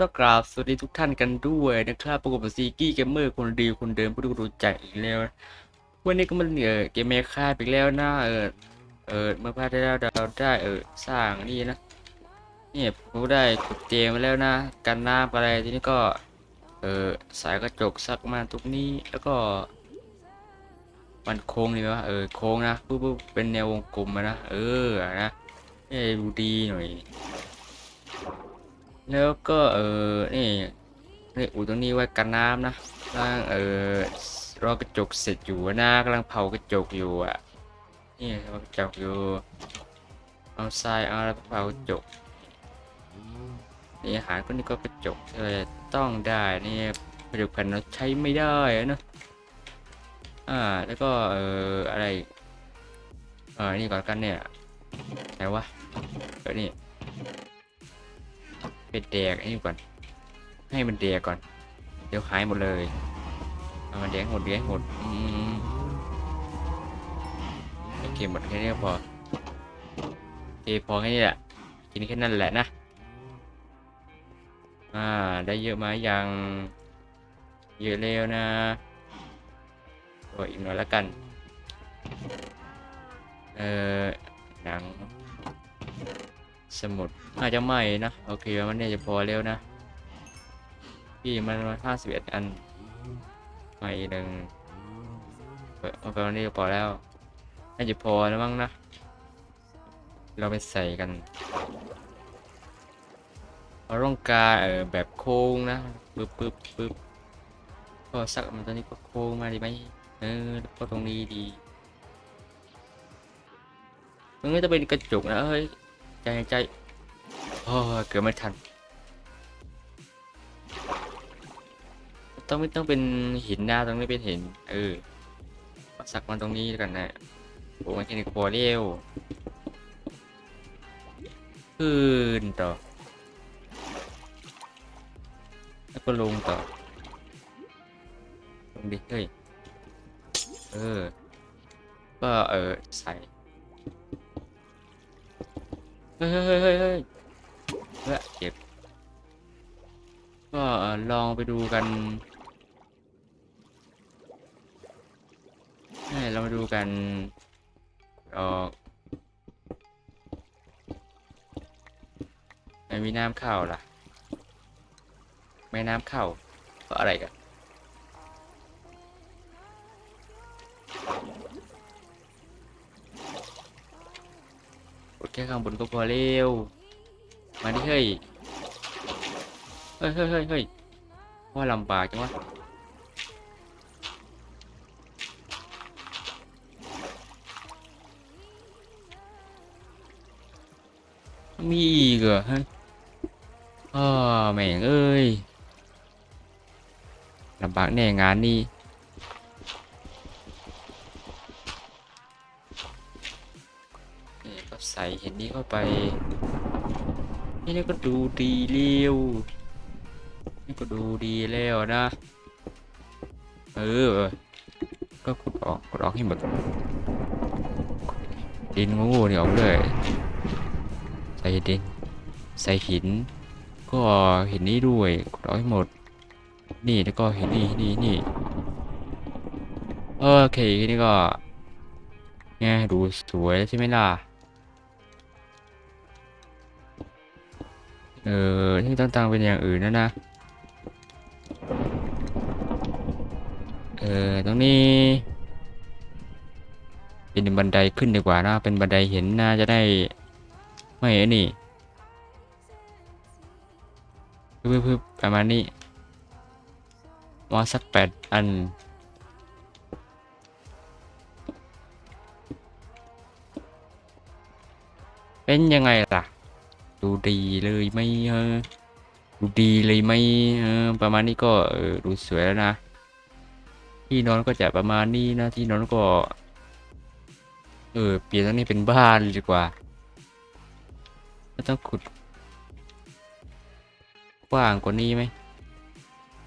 ต้องกราบสวัสดีทุกท่านกันด้วยนะครับปรากฏว่าซีกี้เกมเมอร์คนดีคนเดิมผู้ที่รู้ใจอีกแล้ว วันนี้ก็มันเออเกมเมคาอีกแล้วนะเออเออเมื่อพลาดได้แล้วเราได้เออสร้างนี่นะนี่ผมได้กดเจมาแล้วนะกันน้ำอะไรทีนี้ก็เออสายกระจกซักมาตรงนี้แล้วก็มันโค้งนี่ไหมวะเออโค้งนะปุ๊บปุ๊บเป็นแนววงกลมนะเออนะให้ดูดีหน่อย แล้วก็เออนี่นี่อูตรงนี้ไว้กันน้ำนะล่างเออรอกระจกเสร็จอยู่นะกำลังเผากระจกอยู่อะนี่เผากระจกอยู่เอาทรายเอาแล้วเผากระจกนี่อาหารก็นี่ก็กระจกเลยต้องได้นี่กระจกแผ่นเราใช้ไม่ได้เนอะอ่าแล้วก็เอออะไรเออนี่ก่อนกันเนี่ยไหนวะเออนี่ เป็นแดกไอ้นี่ก่อน ให้มันแดกก่อน เดี๋ยวหายหมดเลยเอามันแดกหมดแดกหมดอืมโอเคหมดแค่นี้ก็พอโอเคพอแค่นี้แหละกินแค่นั้นแหละนะ อ่า ได้เยอะไหมยังเยอะแล้วนะโอ้ยอีกหน่อยละกัน เออหนัง สมุดอาจจะไม่นะ โอเคมันเนี่ยจะพอแล้วนะ พี่มันห้าสิบเอ็ดอันใหม่หนึ่งเอเอาไปวันนี้พอแล้ว น่าจะพอแล้วมั้งนะ เราไปใส่กันเราต้องการเออแบบโค้งนะปึ๊บปึ๊บปึ๊บก็สักมันตอนนี้ก็โค้งมาดีไหมเออก็ตรงนี้ดีมันก็จะเป็นกระจกนะเฮ้ย ใจใจโอ้ยเกิดไม่ทัน ต้องไม่ต้องเป็นหินหน้าตรงนี้เป็นหิน เออสักมันตรงนี้กันนะโอ้ยแค่นี้ก็พอเร็วขึ้นต่อ แล้วก็ลงต่อ ลงดิเฮ้ย เออ ก็เออใส่ เฮ้ยเฮ้ยเฮ้ยเฮ้ยเฮ้ยเจ็บ ก็ลองไปดูกันให้เรามาดูกันเออไม่มีน้ำเข้าล่ะ ไม่น้ำเข้าก็อะไรกัน กด แค่ข้างบนก็พอเร็ว มาดิเฮ้ย เฮ้ยเฮ้ยเฮ้ยเฮ้ยว่าลำบากจังวะมีอีกเหรอฮะอ้อแม่งเอ้ยลำบากแน่งานนี้ ส่เห็นนี้เข้าไป นี่นี่ก็ดูดีเร็วนี่ก็ดูดีแล้วนะ เออ ก็ขุดออกขุดออกให้หมด ดินงูๆนี่ออกเลย ใส่ดิน ใส่หิน ก็เหินนี้ด้วยขุดออกให้หมด นี่แล้วก็เหินนี่นี่นี่โอเคนี่ก็ ไงดูสวยใช่ไหมล่ะ ออที่ต่างๆเป็นอย่างอื่นนะนะ เออตรงนี้ เป็นบันไดขึ้นดีกว่านะเป็นบันไดเห็นน่าจะได้ไม่ไอ้นี่พึบๆๆประมาณนี้มาสักแปดอันเป็นยังไงล่ะ ดูดีเลยไหมเออดูดีเลยไหมเออประมาณนี้ก็เออดูสวยแล้วนะ ที่นอนก็จะประมาณนี้นะที่นอนก็เออเปลี่ยนตรงนี้เป็นบ้านดีกว่าไม่ต้องขุดกว้างกว่านี้ไหม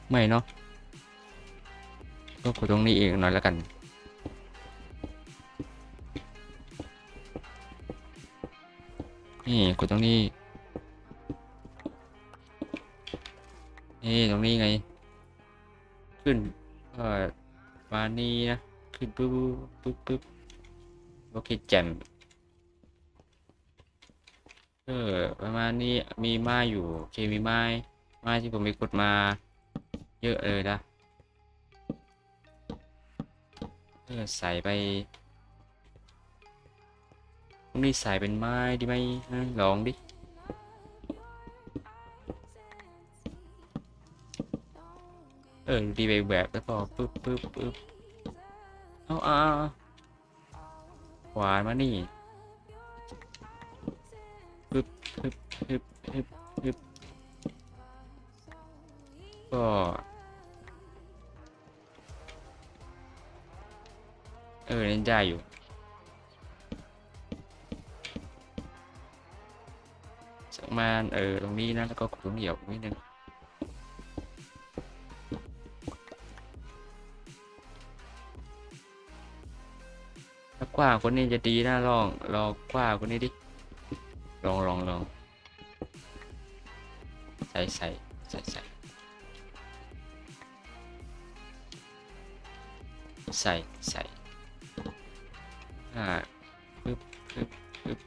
ไม่เนาะก็ขุดตรงนี้เองหน่อยแล้วกันนี่ขุดตรงนี้ นี่ตรงนี้ไง ขึ้นก็มานี่นะ ขึ้นปุ๊บปุ๊บปุ๊บโอเคแจ่มเออ ประมาณนี้มีไม้อยู่โอเคมีไม้ไม้ที่ผมไปกดมา เยอะเลยนะเออใส่ไปตรงนี้ใส่เป็นไม้ดีไหมลองดิ เออดีไปแบบแล้วก็ปึ๊บปึ๊บปึ๊บเอาอาเอาขวานมานี่ปึ๊บปึ๊บปึ๊บปึ๊บปึ๊บก็เออเล่นได้อยู่สักมาเออตรงนี้นะแล้วก็ขุดเหนียวนิดนึง ว้าคนนี้จะดีนะลองลองกว้าคนนี้ดิลองลองลองใส่ใส่ใส่ใส่ใส่ใส่อ่าปึ๊บปึ๊บปึ๊บ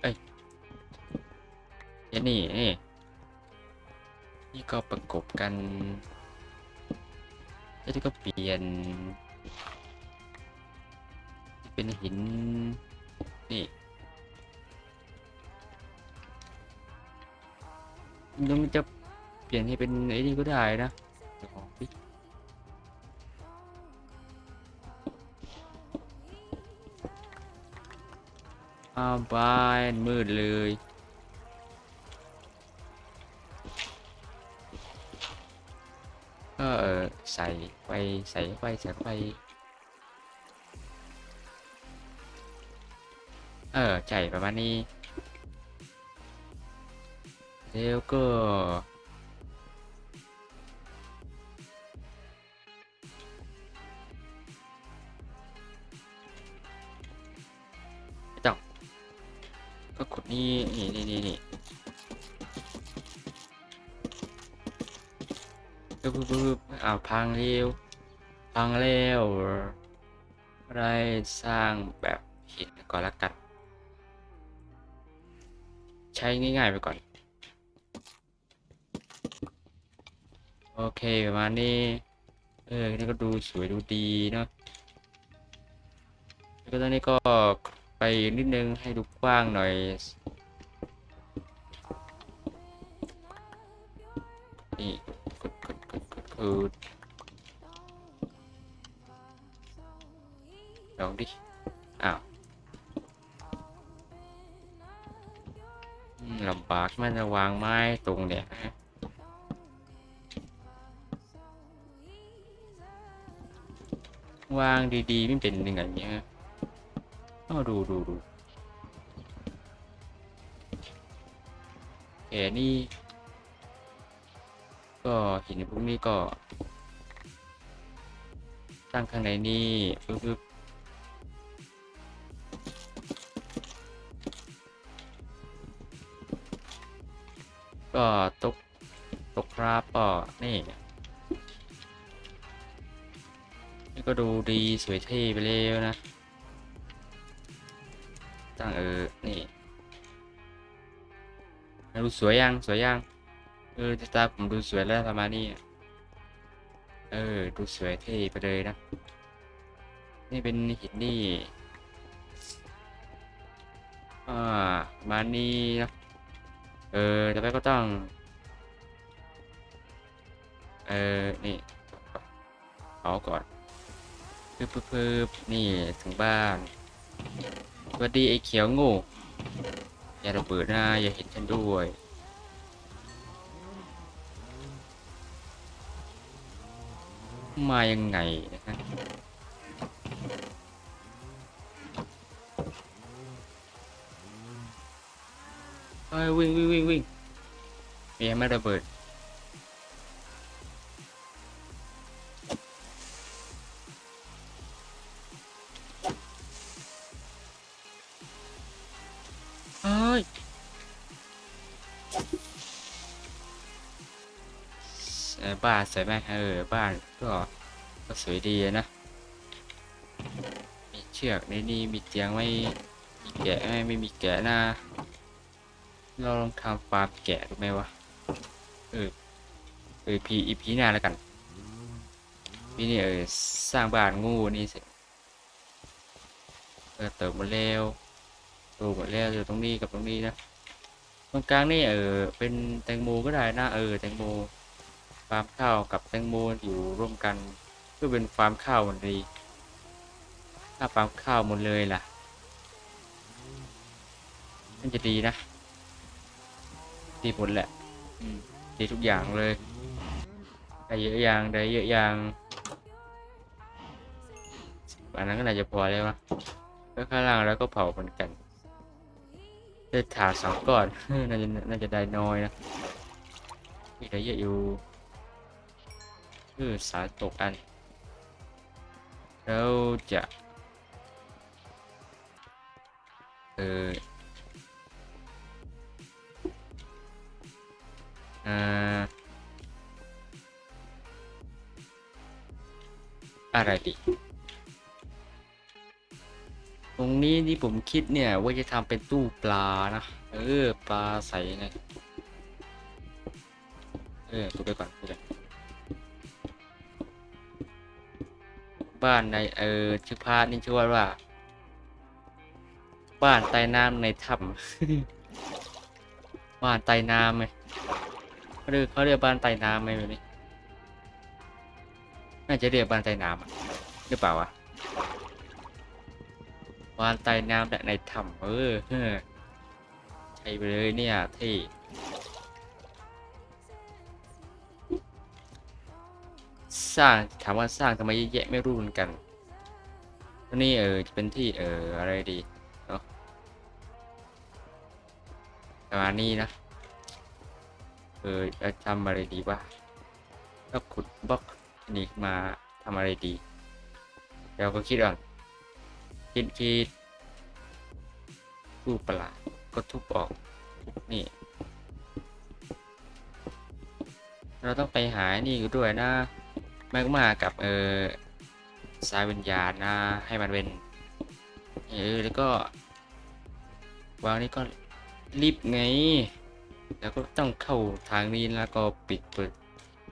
เอ้ยนี่นี่นี่ก็ประกบกัน แล้วก็เปลี่ยน เป็นหิน นี่ยังจะเปลี่ยนให้เป็นไอ้นี่ก็ได้นะอ้าวบายมืดเลย ใส่ไปใส่ไปใส่ไปเออใช่ประมาณนี้แล้วก็ไม่ต้องก็กดนี่นี่นี่นี่นี่ปึ๊บปึ๊บปึ๊บ อ้าวพังเร็วพังแล้วอะไรสร้างแบบหินก่อนละกัน ใช้ง่ายๆไปก่อน โอเคประมาณนี้ เออ นี่ก็ดูสวยดูดีเนาะแล้วก็ตอนนี้ก็ไปนิดนึงให้ดูกว้างหน่อย ลำบากมันจะวางไม้ตรงเนี่ยวางดีๆไม่เป็นยังไงเนี่ยฮะอ้าดูดูดูแกนี่ ก็หินพวกนี้ก็ ตั้งข้างในนี่ปึ๊บ ก็ตกตกครับก็นี่นี่ก็ดูดีสวยเท่ไปแล้วนะ ตั้งเออ นี่ดูสวยยังสวยยังเออตาผมดูสวยแล้วประมาณนี้เออ ดูสวยเท่ไปเลยนะ นี่เป็นหินนี่ อ่ามานี้นะ เออต่อไปก็ต้อง เออ นี่เผาก่อนปึ๊บปึ๊บปึ๊บนี่ถึงบ้านสวัสดีไอ้เขียวงูอย่าระเบิดนะอย่าเห็นฉันด้วยมายังไงนะฮะ เฮ้ยวิ่งวิ่งวิ่งวิ่งยังไม่ระเบิดเฮ้ยบ้านสวยไหมเออ บ้านก็ก็สวยดีนะ มีเชือกในนี้มีเตียงไม่มีแกะไม่ไม่มีแกะนะ เราลองทำฟาร์มแกะดูไหมวะ เออ เออพีอีพีหน้าแล้วกันพี่นี่เออสร้างบ้านงูนี่เสร็จเออเติมหมดแล้วโตหมดแล้วอยู่ตรงนี้กับตรงนี้นะตรงกลางนี่เออเป็นแตงโมก็ได้นะเออแตงโมฟาร์มข้าวกับแตงโมอยู่ร่วมกันก็เป็นฟาร์มข้าวหมดเลยถ้าฟาร์มข้าวหมดเลยล่ะมันจะดีนะ ดีผลแหละอืมดีทุกอย่างเลยได้เยอะอย่างได้เยอะอย่างอันนั้นก็น่าจะพอแล้วนะแล้วข้างล่างแล้วก็เผาเหมือนกันได้ถาดสองก้อนน่าจะน่าจะได้น้อยนะมีได้เยอะอยู่คือสารตกอันเราจะเออ อ่าอะไรดีตรงนี้ที่ผมคิดเนี่ย ว่าจะทำเป็นตู้ปลานะ เออ ปลาใสไงเออกูไปก่อนกูไปบ้านในเออชื่อพาดนี่ชื่อว่าว่า บ้านใต้น้ำในถ้ำบ้านใต้น้ำไงเเรียกเขาเรียกบ้านใต้น้ำไหมแบบนี้น่าจะเรียกบ้านใต้น้ำอะหรือเปล่าวะบ้านใต้น้ำและในถ้ำเออเออใช่ไปเลยเนี่ยที่สร้างถามว่าสร้างทำไมเยอะแยะไม่รู้เหมือนกันนี้เออจะเป็นที่เอออะไรดีเนาะประมาณนี้นะ เออจะทำอะไรดีวะแล้วขุดบล็อกนี้มาทำอะไรดีเดี๋ยวก็คิดก่อนคิดคิดรูปประหลาดก็ทุบออก นี่ เราต้องไปหานี่ด้วยนะแมกมากับเออสายวิญญาณนะให้มันเป็นเออแล้วก็วางนี่ก็ลิฟต์ไง แล้วก็ต้องเข้าทางนี้แล้วก็ปิดเปิด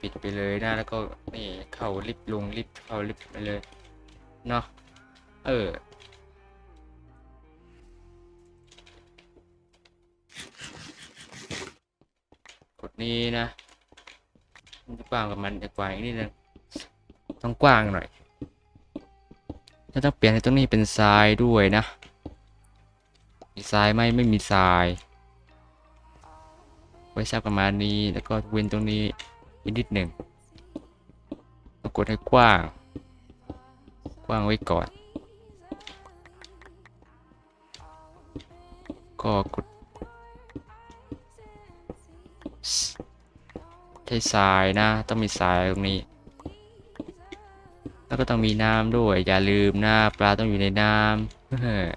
ปิดไปเลยนะ แล้วก็นี่เข้าลิฟต์ลงลิฟต์เข้าลิฟต์ไปเลยเนาะเออนี้นะมันจะกว้างกับมันจะกว้างอีกนิดนึงต้องกว้างหน่อยถ้าต้องเปลี่ยนให้ตรงนี้เป็นทรายด้วยนะ มีทรายไหมไม่มีทราย ไว้สักประมาณนี้แล้วก็เว้นตรงนี้อีกนิดหนึ่งต้องกดให้กว้าง กว้างไว้ก่อน ก็กดใช้ทรายนะ ต้องมีทรายตรงนี้ แล้วก็ต้องมีน้ำด้วย อย่าลืมนะปลาต้องอยู่ในน้ำเฮ้อ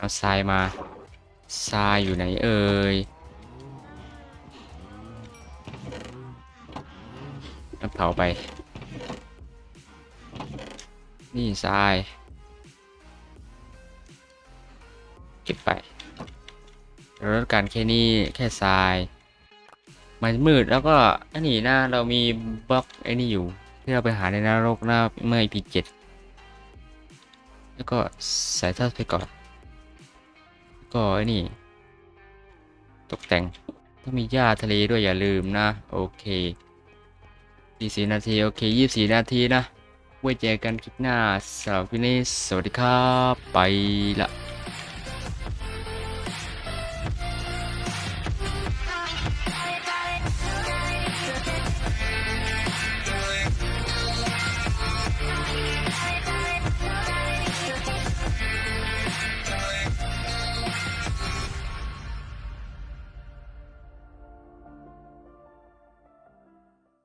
เอาทรายมาทรายอยู่ไหนเอ่ย เผาไป นี่ทราย เก็บไปเราต้องการแค่นี้แค่ทราย มันมืดแล้วก็อันนี้นะเรามีบล็อกไอ้นี่อยู่ ที่เราไปหาในนรกหนะเมื่อ EP เจ็ดแล้วก็ใส่ท่าไปก่อน ก็ไอ้นี่ ตกแต่งต้องมีหญ้าทะเลด้วยอย่าลืมนะ โอเค 24นาที โอเค 24 นาทีนะ ไว้เจอกันคลิปหน้าสำหรับวันนี้สวัสดีครับ ไปละ